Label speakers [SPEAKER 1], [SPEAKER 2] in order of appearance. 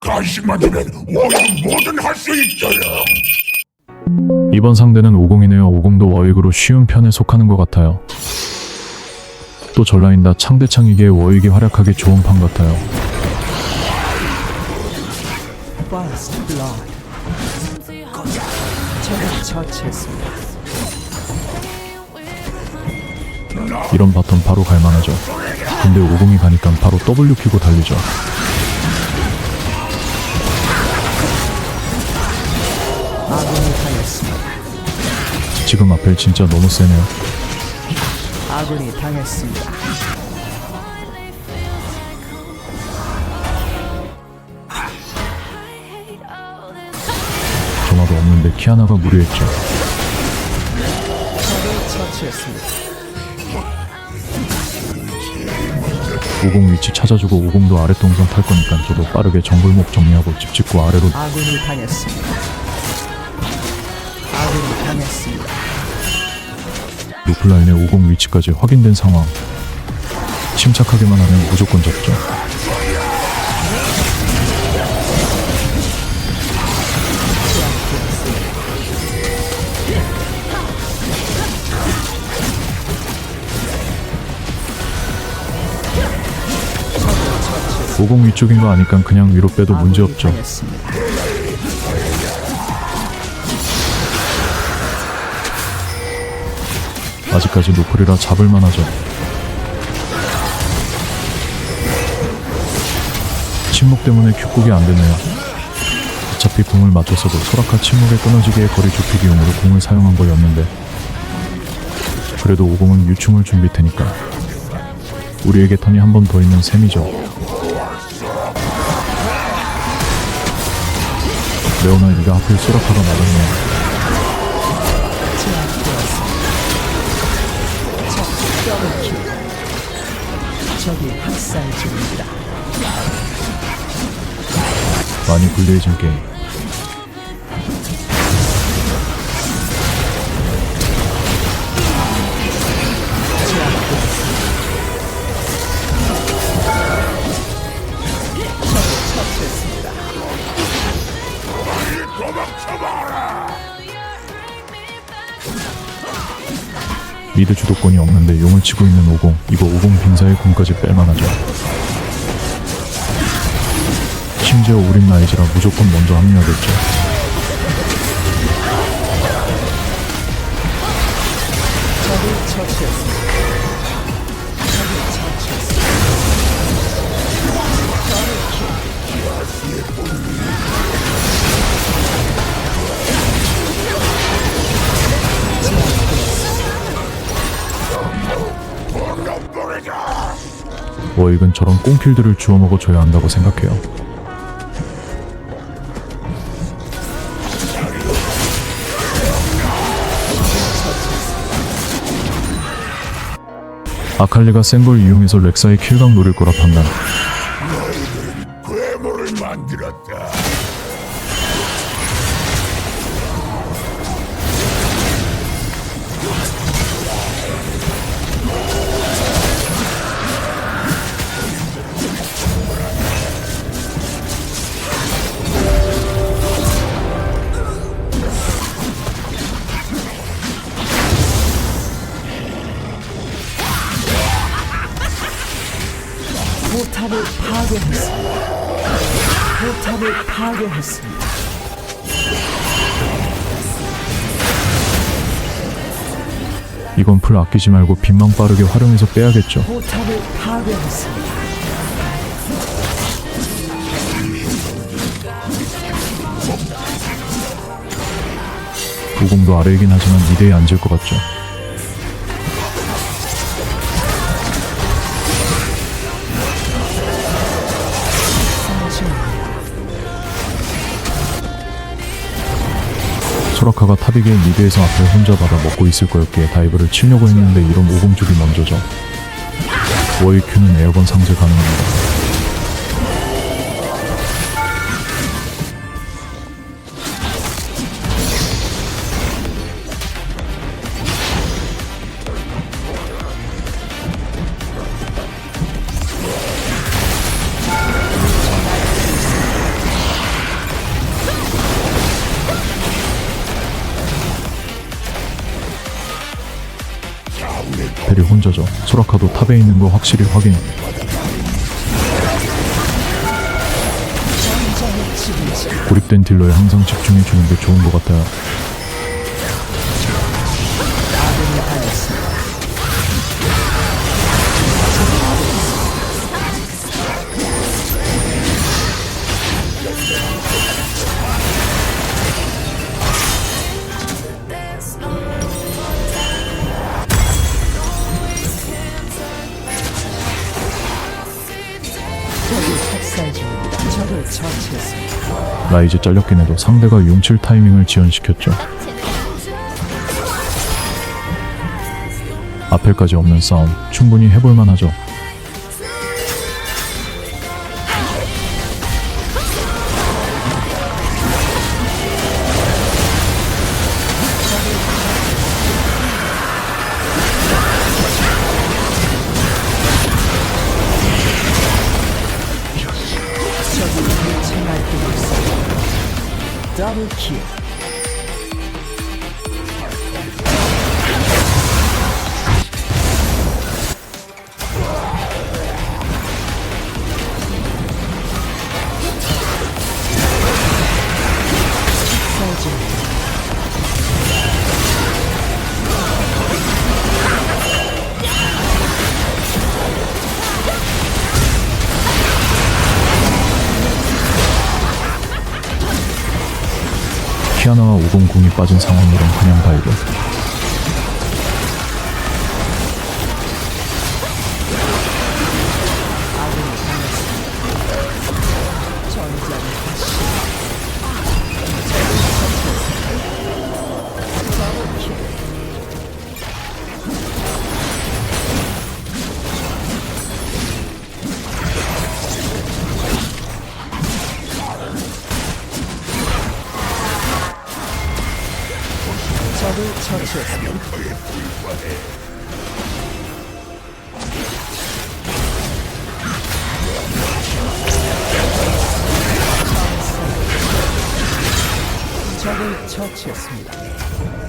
[SPEAKER 1] 관심만 주면 우리 뭐든 할 수 있어요.
[SPEAKER 2] 이번 상대는 50이네요. 50도 워익으로 쉬운 편에 속하는 것 같아요. 또 전라인다 창대창이기에 워익이 활약하기 좋은 판 같아요.
[SPEAKER 3] First blood. 적을 처치했습니다.
[SPEAKER 2] 이런 바텀 바로 갈만하죠. 근데 50이 가니까 바로 W 키고 달리죠. 지금 앞에 진짜 너무 세네요.
[SPEAKER 3] 아군이 당했습니다.
[SPEAKER 2] 전화도 없는데 키아나가 무리했죠.
[SPEAKER 3] 적을 처치했습니다.
[SPEAKER 2] 50 위치 찾아주고 50도 아래 동선 탈 거니까 저도 빠르게 정글목 정리하고 집 짓고 아래로
[SPEAKER 3] 아군이 당했습니다. 아군이 당했습니다.
[SPEAKER 2] 루플라인의 50 위치까지 확인된 상황. 침착하게만 하면 무조건 잡죠. 오공 위쪽인 거 아니까 그냥 위로 빼도 문제 없죠. 아직까지 노플이라 잡을만 하죠. 침묵 때문에 큐국이 안 되네요. 어차피 공을 맞췄어도 소라카 침묵에 끊어지기에 거리 좁히기용으로 공을 사용한 거였는데 그래도 오공은 유충을 준비 테니까 우리에게 턴이 한 번 더 있는 셈이죠. 레오나 이가 하필 맞았네요.
[SPEAKER 3] 더블킬. 적이 학살.
[SPEAKER 2] 많이 불리해진 게임. 미드 주도권이 없는데 용을 치고 있는 50 이거 50 빙사의 공까지 뺄만하죠. 심지어 우린 라이즈라 무조건 먼저 합류하겠죠 워익은 저런 꽁킬들을 주워 먹어 줘야 한다고 생각해요. 아칼리가 센 걸 이용해서 렉사의 킬각 노릴 거라 판단
[SPEAKER 1] 괴물을 만들었다.
[SPEAKER 3] 포탑을 파괴했습니다. 포탑을 파괴했습니다.
[SPEAKER 2] 이건 풀 아끼지 말고 빈망 빠르게 활용해서 빼야겠죠
[SPEAKER 3] 포탑을 파괴했습니다.
[SPEAKER 2] 오공도 아래이긴 하지만 미대에 앉을 것 같죠 소라카가 탑이기에 미드에서 앞을 혼자 받아 먹고 있을 거였기에 다이브를 치려고 했는데 이런 오공쪽이 먼저죠. 워이큐는 에어건 상쇄 가능합니다 베리 혼자죠. 소라카도 탑에 있는 거 확실히 확인. 고립된 딜러에 항상 집중해 주는 게 좋은 것 같아요. 이제 잘렸긴 해도 상대가 용칠 타이밍을 지연시켰죠. 앞에까지 없는 싸움 충분히 해볼만 하죠.
[SPEAKER 3] 더블
[SPEAKER 2] 키아나와 오공궁이 빠진 상황이란 그냥 발견.
[SPEAKER 3] 처치했습니다. 적을 처치했습니다.